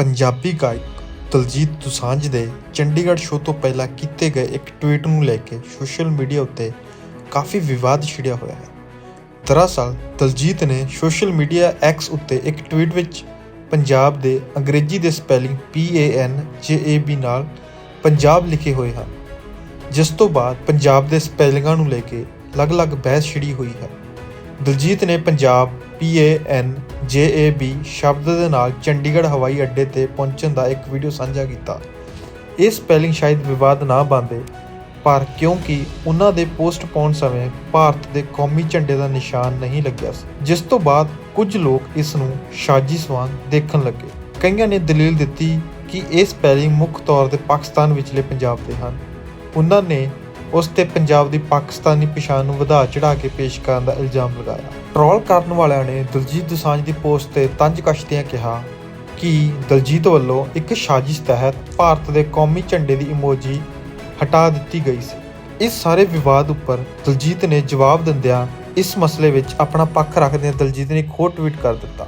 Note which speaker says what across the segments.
Speaker 1: ਪੰਜਾਬੀ ਗਾਇਕ ਦਲਜੀਤ ਦੁਸਾਂਝ ਦੇ ਚੰਡੀਗੜ੍ਹ ਸ਼ੋਅ ਤੋਂ ਪਹਿਲਾਂ ਕੀਤੇ ਗਏ ਇੱਕ ਟਵੀਟ ਨੂੰ ਲੈ ਕੇ ਸੋਸ਼ਲ ਮੀਡੀਆ ਉੱਤੇ ਕਾਫੀ ਵਿਵਾਦ ਛਿੜਿਆ ਹੋਇਆ ਹੈ। ਦਰਅਸਲ, ਦਲਜੀਤ ਨੇ ਸੋਸ਼ਲ ਮੀਡੀਆ ਐਕਸ ਉੱਤੇ ਇੱਕ ਟਵੀਟ ਵਿੱਚ ਪੰਜਾਬ ਦੇ ਅੰਗਰੇਜ਼ੀ ਦੇ spelling P A N J A B ਨਾਲ ਪੰਜਾਬ ਲਿਖੇ ਹੋਏ ਹਨ, ਜਿਸ ਤੋਂ ਬਾਅਦ ਪੰਜਾਬ ਦੇ ਸਪੈਲਿੰਗਾਂ ਨੂੰ ਲੈ ਕੇ ਅਲੱਗ-ਅਲੱਗ ਬਹਿਸ ਛਿੜੀ ਹੋਈ ਹੈ। ਦਲਜੀਤ ਨੇ Punjab P A N J A B ਸ਼ਬਦ ਦੇ ਨਾਲ ਚੰਡੀਗੜ੍ਹ ਹਵਾਈ ਅੱਡੇ ਤੇ ਪਹੁੰਚਣ ਦਾ ਇੱਕ ਵੀਡੀਓ ਸਾਂਝਾ ਕੀਤਾ। ਇਹ ਸਪੈਲਿੰਗ ਸ਼ਾਇਦ ਵਿਵਾਦ ਨਾ ਬਣਦੇ ਪਰ ਕਿਉਂਕਿ ਉਹਨਾਂ ਦੇ ਪੋਸਟ ਪਾਉਣ ਸਮੇਂ ਭਾਰਤ ਦੇ ਕੌਮੀ ਝੰਡੇ ਦਾ ਨਿਸ਼ਾਨ ਨਹੀਂ ਲੱਗਿਆ ਸੀ, ਜਿਸ ਤੋਂ ਬਾਅਦ ਕੁਝ ਲੋਕ ਇਸ ਨੂੰ ਸਾਜ਼ਿਸ਼ ਵਾਂਗ ਦੇਖਣ ਲੱਗੇ। ਕਈਆਂ ਨੇ ਦਲੀਲ ਦਿੱਤੀ ਕਿ ਇਹ ਸਪੈਲਿੰਗ ਮੁੱਖ ਤੌਰ ਤੇ ਪਾਕਿਸਤਾਨ ਵਿਚਲੇ ਪੰਜਾਬ ਦੇ ਹਨ। ਉਹਨਾਂ ਨੇ ਉਸ ਤੇ ਪੰਜਾਬ ਦੀ ਪਾਕਿਸਤਾਨੀ ਪਛਾਣ ਨੂੰ ਵਧਾ ਚੜਾ ਕੇ ਪੇਸ਼ ਕਰਨ ਦਾ ਇਲਜ਼ਾਮ ਲਗਾਇਆ। ਟਰੋਲ ਕਰਨ ਵਾਲਿਆਂ ਨੇ ਦਲਜੀਤ ਦੋਸਾਂਝ ਦੀ ਪੋਸਟ ਤੇ ਤੰਜ ਕਸ਼ਤਿਆਂ ਕਿਹਾ ਕਿ ਦਲਜੀਤ ਵੱਲੋਂ ਇੱਕ ਸਾਜ਼ਿਸ਼ ਤਹਿਤ ਭਾਰਤ ਦੇ ਕੌਮੀ ਝੰਡੇ ਦੀ ਇਮੋਜੀ ਹਟਾ ਦਿੱਤੀ ਗਈ ਸੀ। ਇਸ ਸਾਰੇ ਵਿਵਾਦ ਉੱਪਰ ਦਲਜੀਤ ਨੇ ਜਵਾਬ ਦਿੰਦਿਆਂ ਇਸ ਮਸਲੇ ਵਿੱਚ ਆਪਣਾ ਪੱਖ ਰੱਖਦਿਆਂ ਦਲਜੀਤ ਨੇ ਇੱਕ ਟਵੀਟ ਕਰ ਦਿੱਤਾ।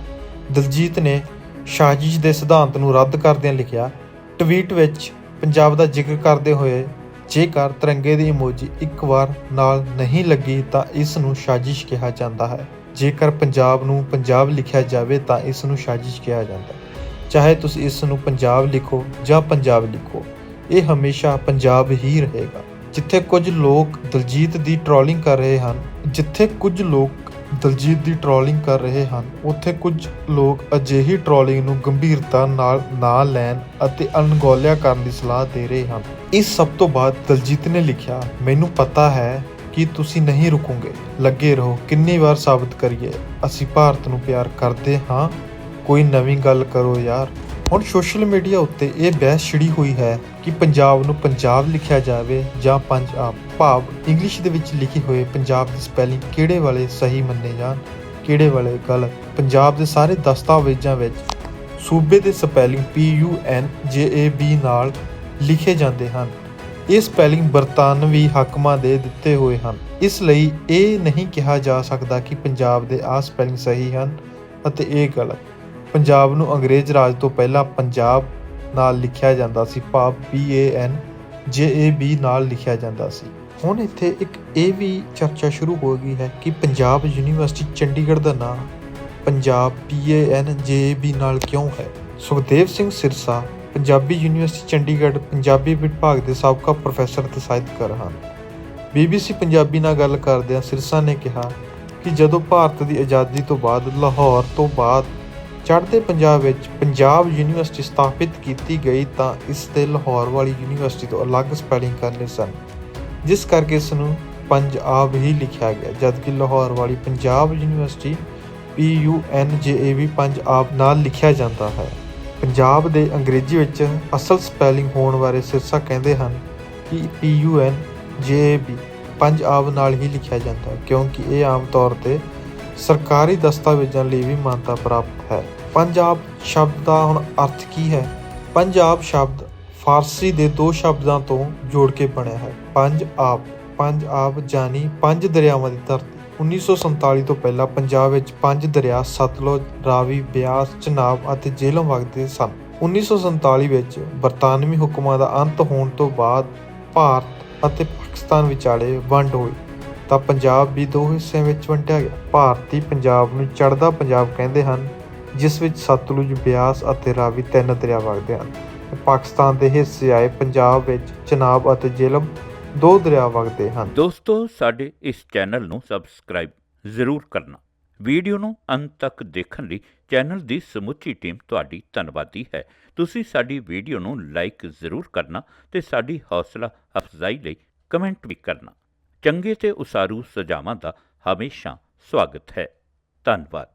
Speaker 1: ਦਲਜੀਤ ਨੇ ਸਾਜ਼ਿਸ਼ ਦੇ ਸਿਧਾਂਤ ਨੂੰ ਰੱਦ ਕਰਦਿਆਂ ਲਿਖਿਆ, ਟਵੀਟ ਵਿੱਚ ਪੰਜਾਬ ਦਾ ਜ਼ਿਕਰ ਕਰਦੇ ਹੋਏ ਜੇਕਰ ਤਿਰੰਗੇ ਦੀ ਇਮੋਜੀ ਇੱਕ ਵਾਰ ਨਾਲ ਨਹੀਂ ਲੱਗੀ ਤਾਂ ਇਸ ਨੂੰ ਸਾਜ਼ਿਸ਼ ਕਿਹਾ ਜਾਂਦਾ ਹੈ। ਜੇਕਰ ਪੰਜਾਬ ਨੂੰ ਪੰਜਾਬ ਲਿਖਿਆ ਜਾਵੇ ਤਾਂ ਇਸ ਨੂੰ ਸਾਜ਼ਿਸ਼ ਕਿਹਾ ਜਾਂਦਾ ਹੈ। ਚਾਹੇ ਤੁਸੀਂ ਇਸ ਨੂੰ ਪੰਜਾਬ ਲਿਖੋ ਜਾਂ ਪੰਜਾਬ ਲਿਖੋ, ਇਹ ਹਮੇਸ਼ਾ ਪੰਜਾਬ ਹੀ ਰਹੇਗਾ। ਜਿੱਥੇ ਕੁਝ ਲੋਕ ਦਲਜੀਤ ਦੀ ਟ੍ਰੋਲਿੰਗ ਕਰ ਰਹੇ ਹਨ, ਜਿੱਥੇ ਕੁਝ ਲੋਕ ਦਲਜੀਤ ਦੀ ਟਰੋਲਿੰਗ ਕਰ ਰਹੇ ਹਨ। ਉੱਥੇ ਕੁਝ ਲੋਕ ਅਜਿਹੀ ਟਰੋਲਿੰਗ ਨੂੰ ਗੰਭੀਰਤਾ ਨਾਲ ਨਾ ਲੈਣ ਅਤੇ ਅਣਗੌਲਿਆ ਕਰਨ ਦੀ ਸਲਾਹ ਦੇ ਰਹੇ ਹਨ। ਇਸ ਸਭ ਤੋਂ ਬਾਅਦ ਦਲਜੀਤ ਨੇ ਲਿਖਿਆ, ਮੈਨੂੰ ਪਤਾ ਹੈ ਕਿ ਤੁਸੀਂ ਨਹੀਂ ਰੁਕੋਗੇ। ਲੱਗੇ ਰਹੋ, ਕਿੰਨੀ ਵਾਰ ਸਾਬਤ ਕਰੀਏ। ਅਸੀਂ ਭਾਰਤ ਨੂੰ ਪਿਆਰ ਕਰਦੇ ਹਾਂ। ਕੋਈ ਨਵੀਂ ਗੱਲ ਕਰੋ ਯਾਰ। ਹੁਣ ਸੋਸ਼ਲ ਮੀਡੀਆ ਉੱਤੇ ਇਹ ਬਹਿਸ ਛਿੜੀ ਹੋਈ ਹੈ ਕਿ ਪੰਜਾਬ ਨੂੰ ਪੰਜਾਬ ਲਿਖਿਆ ਜਾਵੇ ਜਾਂ ਪੰਜਾਬ ਭਾਵ ਇੰਗਲਿਸ਼ ਦੇ ਵਿੱਚ ਲਿਖੇ ਹੋਏ ਪੰਜਾਬ ਦੀ ਸਪੈਲਿੰਗ ਕਿਹੜੇ ਵਾਲੇ ਸਹੀ ਮੰਨੇ ਜਾਣ, ਕਿਹੜੇ ਵਾਲੇ ਗਲਤ। ਪੰਜਾਬ ਦੇ ਸਾਰੇ ਦਸਤਾਵੇਜ਼ਾਂ ਵਿੱਚ ਸੂਬੇ ਦੇ spelling P U N J A B ਨਾਲ ਲਿਖੇ ਜਾਂਦੇ ਹਨ। ਇਹ ਸਪੈਲਿੰਗ ਬਰਤਾਨਵੀ ਹਾਕਮਾਂ ਦੇ ਦਿੱਤੇ ਹੋਏ ਹਨ। ਇਸ ਲਈ ਇਹ ਨਹੀਂ ਕਿਹਾ ਜਾ ਸਕਦਾ ਕਿ ਪੰਜਾਬ ਦੇ ਆ ਸਪੈਲਿੰਗ ਸਹੀ ਹਨ ਅਤੇ ਇਹ ਗਲਤ। ਪੰਜਾਬ ਨੂੰ ਅੰਗਰੇਜ਼ ਰਾਜ ਤੋਂ ਪਹਿਲਾਂ ਪੰਜਾਬ ਨਾਲ ਲਿਖਿਆ ਜਾਂਦਾ ਸੀ, ਭਾਵ P A N J A B ਨਾਲ ਲਿਖਿਆ ਜਾਂਦਾ ਸੀ। ਹੁਣ ਇੱਥੇ ਇੱਕ ਇਹ ਵੀ ਚਰਚਾ ਸ਼ੁਰੂ ਹੋ ਗਈ ਹੈ ਕਿ ਪੰਜਾਬ ਯੂਨੀਵਰਸਿਟੀ ਚੰਡੀਗੜ੍ਹ ਦਾ ਨਾਮ Punjab P A N J A B ਨਾਲ ਕਿਉਂ ਹੈ? ਸੁਖਦੇਵ ਸਿੰਘ ਸਿਰਸਾ, ਪੰਜਾਬੀ ਯੂਨੀਵਰਸਿਟੀ ਚੰਡੀਗੜ੍ਹ, ਪੰਜਾਬੀ ਵਿਭਾਗ ਦੇ ਸਾਬਕਾ ਪ੍ਰੋਫੈਸਰ ਤੇ ਸਾਹਿਤਕਾਰ ਹਨ। BBC ਪੰਜਾਬੀ ਨਾਲ ਗੱਲ ਕਰਦਿਆਂ ਸਿਰਸਾ ਨੇ ਕਿਹਾ ਕਿ ਜਦੋਂ ਭਾਰਤ ਦੀ ਆਜ਼ਾਦੀ ਤੋਂ ਬਾਅਦ, ਲਾਹੌਰ ਤੋਂ ਬਾਅਦ ਚੜ੍ਹਦੇ ਪੰਜਾਬ ਵਿੱਚ ਪੰਜਾਬ ਯੂਨੀਵਰਸਿਟੀ ਸਥਾਪਿਤ ਕੀਤੀ ਗਈ ਤਾਂ ਇਸ ਦੇ ਲਾਹੌਰ ਵਾਲੀ ਯੂਨੀਵਰਸਿਟੀ ਤੋਂ ਅਲੱਗ ਸਪੈਲਿੰਗ ਕਰਨੇ ਸਨ, ਜਿਸ ਕਰਕੇ ਇਸ ਨੂੰ ਪੰਜਾਬ ਹੀ ਲਿਖਿਆ ਗਿਆ, ਜਦਕਿ ਲਾਹੌਰ ਵਾਲੀ Punjab university P U N J A V Punjab ਨਾਲ ਲਿਖਿਆ ਜਾਂਦਾ ਹੈ। ਪੰਜਾਬ ਦੇ ਅੰਗਰੇਜ਼ੀ ਵਿੱਚ ਅਸਲ ਸਪੈਲਿੰਗ ਹੋਣ ਬਾਰੇ ਸਿਰਸਾ ਕਹਿੰਦੇ ਹਨ ਕਿ P U N J A B Punjab ਨਾਲ ਹੀ ਲਿਖਿਆ ਜਾਂਦਾ ਹੈ, ਕਿਉਂਕਿ ਇਹ ਆਮ ਤੌਰ ਤੇ ਸਰਕਾਰੀ ਦਸਤਾਵੇਜ਼ਾਂ ਲਈ ਵੀ ਮਾਨਤਾ ਪ੍ਰਾਪਤ ਹੈ। ਪੰਜਾਬ ਸ਼ਬਦ ਦਾ ਹੁਣ ਅਰਥ ਕੀ ਹੈ? ਪੰਜਾਬ ਸ਼ਬਦ ਫਾਰਸੀ ਦੇ ਦੋ ਸ਼ਬਦਾਂ ਤੋਂ ਜੋੜ ਕੇ ਬਣਿਆ ਹੈ। ਪੰਜ ਆਬ ਪੰਜ ਆਬ ਜਾਨੀ ਪੰਜ ਦਰਿਆਵਾਂ ਦੀ ਧਰਤੀ। 1947 ਤੋਂ ਪਹਿਲਾਂ ਪੰਜਾਬ ਵਿੱਚ ਪੰਜ ਦਰਿਆ, ਸਤਲੁਜ, ਰਾਵੀ, ਬਿਆਸ, ਚਨਾਬ ਅਤੇ ਜੇਹਲਮ ਵਗਦੇ ਸਨ। 1947 ਵਿੱਚ ਬਰਤਾਨਵੀ ਹੁਕਮਾਂ ਦਾ ਅੰਤ ਹੋਣ ਤੋਂ ਬਾਅਦ ਭਾਰਤ ਅਤੇ ਪਾਕਿਸਤਾਨ ਵਿਚਾਲੇ ਵੰਡ ਹੋਈ ਤਾਂ ਪੰਜਾਬ ਵੀ ਦੋ ਹਿੱਸਿਆਂ ਵਿੱਚ ਵੰਡਿਆ ਗਿਆ। ਭਾਰਤੀ ਪੰਜਾਬ ਨੂੰ ਚੜ੍ਹਦਾ ਪੰਜਾਬ ਕਹਿੰਦੇ ਹਨ, ਜਿਸ ਵਿੱਚ ਸਤਲੁਜ, ਬਿਆਸ ਅਤੇ ਰਾਵੀ ਤਿੰਨ ਦਰਿਆ ਵਗਦੇ ਹਨ। ਪਾਕਿਸਤਾਨ ਦੇ ਹਿੱਸੇ ਆਏ ਪੰਜਾਬ ਵਿੱਚ ਚਨਾਬ ਅਤੇ ਜੇਹਲਮ ਦੋ ਦਰਿਆ ਵਗਦੇ ਹਨ।
Speaker 2: ਦੋਸਤੋ, ਸਾਡੇ ਇਸ ਚੈਨਲ ਨੂੰ ਸਬਸਕ੍ਰਾਈਬ ਜ਼ਰੂਰ ਕਰਨਾ। ਵੀਡੀਓ ਨੂੰ ਅੰਤ ਤੱਕ ਦੇਖਣ ਲਈ ਚੈਨਲ ਦੀ ਸਮੁੱਚੀ ਟੀਮ ਤੁਹਾਡੀ ਧੰਨਵਾਦੀ ਹੈ। ਤੁਸੀਂ ਸਾਡੀ ਵੀਡੀਓ ਨੂੰ ਲਾਈਕ ਜ਼ਰੂਰ ਕਰਨਾ ਤੇ ਸਾਡੀ ਹੌਸਲਾ ਅਫਜ਼ਾਈ ਲਈ ਕਮੈਂਟ ਵੀ ਕਰਨਾ। ਚੰਗੇ ਤੇ ਉਸਾਰੂ ਸੁਝਾਵਾਂ ਦਾ ਹਮੇਸ਼ਾ ਸਵਾਗਤ ਹੈ। ਧੰਨਵਾਦ।